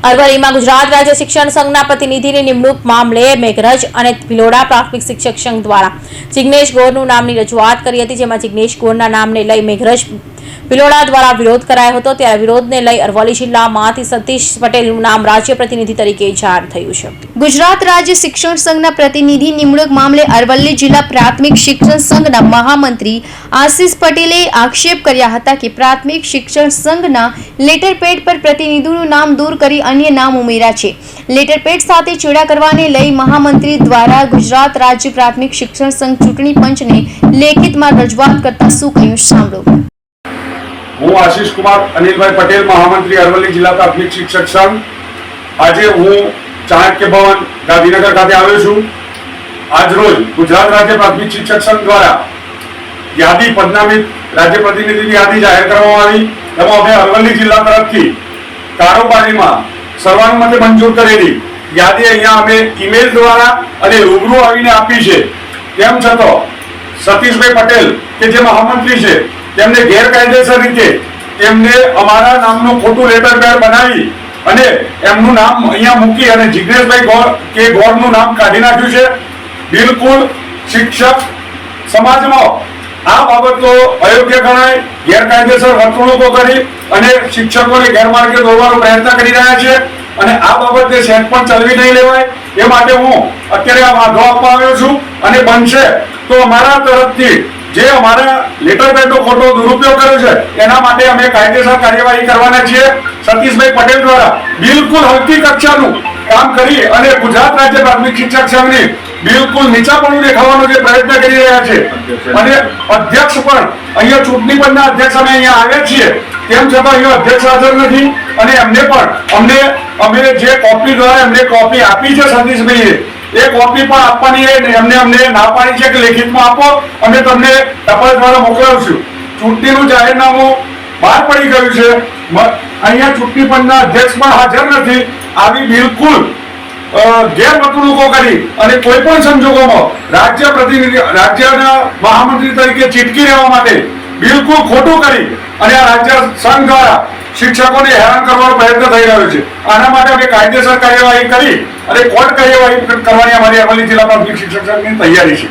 અરવલ્લીમાં ગુજરાત રાજ્ય શિક્ષણ સંઘના પ્રતિનિધિની નિમણૂક મામલે મેઘરજ અને ભિલોડા પ્રાથમિક શિક્ષક સંઘ દ્વારા જિગ્નેશ ગોરનું નામની રજૂઆત કરી હતી, જેમાં જિગ્નેશ ગોરના નામને લઈ મેઘરજ ભિલોડા દ્વારા વિરોધ કરાયો હતો ત્યારે વિરોધને લઈ અરવલ્લી જિલ્લામાંથી સતીશ પટેલનું નામ રાજ્ય પ્રતિનિધિ તરીકે જાહેર થયું છે. ગુજરાત રાજ્ય શિક્ષણ સંઘના પ્રતિનિધિ નિમણૂક મામલે અરવલ્લી જિલ્લા પ્રાથમિક શિક્ષણ સંઘના મહામંત્રી આશિષ પટેલે આક્ષેપ કર્યા હતા કે પ્રાથમિક શિક્ષણ સંઘના લેટર પર પ્રતિનિધિનું નામ દૂર કરી અન્ય નામ ઉમેર્યા છે. લેટર પેડ સાથે ચેડા કરવાને લઈ મહામંત્રી દ્વારા ગુજરાત રાજ્ય પ્રાથમિક શિક્ષણ સંઘ ચૂંટણી પંચને લેખિતમાં રજૂઆત કરતા શું કહ્યું સાંભળો. હું આશીષ કુમાર, અનિલભાઈ પટેલ, મહામંત્રી, અરવલ્લી જિલ્લા પ્રાથમિક શિક્ષક સંઘ. આજે હું ચાણક્ય ભવન, ગાંધીનગર ખાતે આવ્યો છું. આજરોજ ગુજરાત રાજ્ય પ્રાથમિક શિક્ષક સંઘ દ્વારા યાદી પદનામિત રાજ્ય પ્રતિનિધિની યાદી જાહેર કરવામાં આવી. એમાં અમે અરવલ્લી જિલ્લા તરફથી કારોબારીમાં સર્વાનુમતે મંજૂર કરેલી યાદી અહીંયા અમે ઈમેલ દ્વારા અને રૂબરૂ આવીને આપી છે. તેમ છતાં સતીશભાઈ પટેલ, કે જે મહામંત્રી છે તેમને ગેરકાયદેસર રીતે તેમને અમારા નામનું ખોટું લેટર પેડ બનાવી અને એમનું નામ અહીંયા મૂકી અને જિગ્નેશભાઈ ગોર કે ગોરનું નામ કાઢી નાખ્યું છે. બિલકુલ શિક્ષક સમાજમાં આ બાબતો અયોગ્ય ગણાય, ગેરકાયદેસર વર્તણૂકો કરી અને શિક્ષકોને ગેરમાર્ગે દોરવાનો પ્રયત્ન કરી રહ્યા છે. અને આ બાબતે સેટ પણ ચલવી નહીં લેવાય, એ માટે હું અત્યારે આ વાંધો આપવા આવ્યો છું. અને બનશે તો અમારા તરફથી જે અમારા લેટર પેડનો ખોટો દુરુપયોગ કર્યો છે, એના માટે અમે કાયદેસર કાર્યવાહી કરવાના છીએ. સતીશભાઈ પટેલ દ્વારા બિલકુલ હલકી કક્ષાનું કામ કરી અને ગુજરાત રાજ્ય પ્રાથમિક શિક્ષક સંઘની બિલકુલ નીચાપણું દેખાવાનો જે પ્રયત્ન કરી રહ્યા છે. અને અધ્યક્ષ પણ અહીંયા ચૂંટણી પંચના અધ્યક્ષ અમે અહીંયા આવ્યા છીએ. તેમ છતાં અહીંયા અધ્યક્ષ હાજર નથી અને એમને પણ અમને અમે જે કોપી દ્વારા એમને કોપી આપી છે સતીશભાઈએ એ કોપી પણ આપવાની એમને અમને ના પાડી છે કે લેખિતમાં આપો. અમે તમને ટપાલ દ્વારા મોકલાવશું. ચૂંટણીનું જાહેરનામું બહાર પડી ગયું છે. અહીંયા ચૂંટણી પંચના અધ્યક્ષ પણ હાજર નથી. આવી બિલકુલ ગેરવર્તણૂકો કરી અને કોઈ પણ સંજોગોમાં રાજ્ય પ્રતિનિધિ, રાજ્યના મહામંત્રી તરીકે ચીટકી રહેવા માટે બિલકુલ ખોટું કરી અને આ રાજ્ય સંઘ દ્વારા શિક્ષકોને હેરાન કરવાનો પ્રયત્ન થઈ રહ્યો છે. આના માટે અમે કાયદેસર કાર્યવાહી કરી અને કોર્ટ કાર્યવાહી કરવાની અમારી અરવલ્લી જિલ્લા પ્રાથમિક શિક્ષક તૈયારી છે.